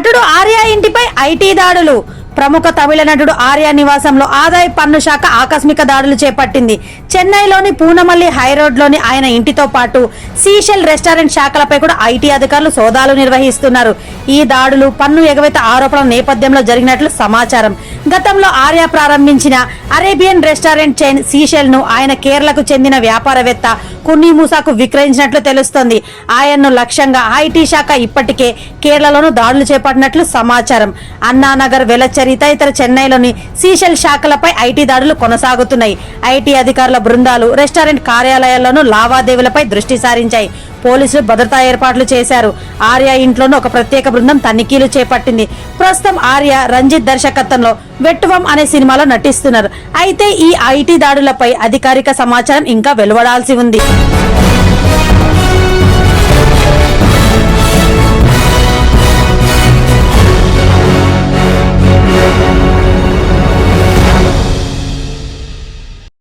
నటుడు ఆర్య ఇంటిపై ఐటీ దాడులు. ప్రముఖ తమిళ నటుడు ఆర్య నివాసంలో ఆదాయ పన్ను శాఖ ఆకస్మిక దాడులు చేపట్టింది. చెన్నైలోని పూనమల్లి హైరోడ్లోని ఆయన ఇంటితో పాటు సీషెల్ రెస్టారెంట్ శాఖలపై కూడా ఐటీ అధికారులు సోదాలు నిర్వహిస్తున్నారు. ఈ దాడులు పన్ను ఎగవేత ఆరోపణల నేపథ్యంలో జరిగినట్లు సమాచారం. గతంలో ఆర్య ప్రారంభించిన అరేబియన్ రెస్టారెంట్ చైన్ సీషెల్ను ఆయన కేరళకు చెందిన వ్యాపారవేత్త కున్నీ మూసాకు విక్రయించినట్లు తెలుస్తోంది. ఆయన్ను లక్ష్యంగా ఐటీ శాఖ ఇప్పటికే కేరళలోనూ దాడులు చేపట్టినట్లు సమాచారం. అన్నానగర్ వెలచరిత తదితర చెన్నైలోని సీషెల్ శాఖలపై ఐటీ దాడులు కొనసాగుతున్నాయి. ఐటీ అధికారుల బృందాలు రెస్టారెంట్ కార్యాలయాల్లోనూ లావాదేవీలపై దృష్టి సారించాయి. పోలీసులు భద్రతా ఏర్పాట్లు చేశారు. ఆర్య ఇంట్లోనూ ఒక ప్రత్యేక బృందం తనిఖీలు చేపట్టింది. ప్రస్తుతం ఆర్య రంజిత్ దర్శకత్వంలో వెట్టువం అనే సినిమాలో నటిస్తున్నారు. అయితే ఈ ఐటీ దాడులపై అధికారిక సమాచారం ఇంకా వెలువడాల్సి ఉంది.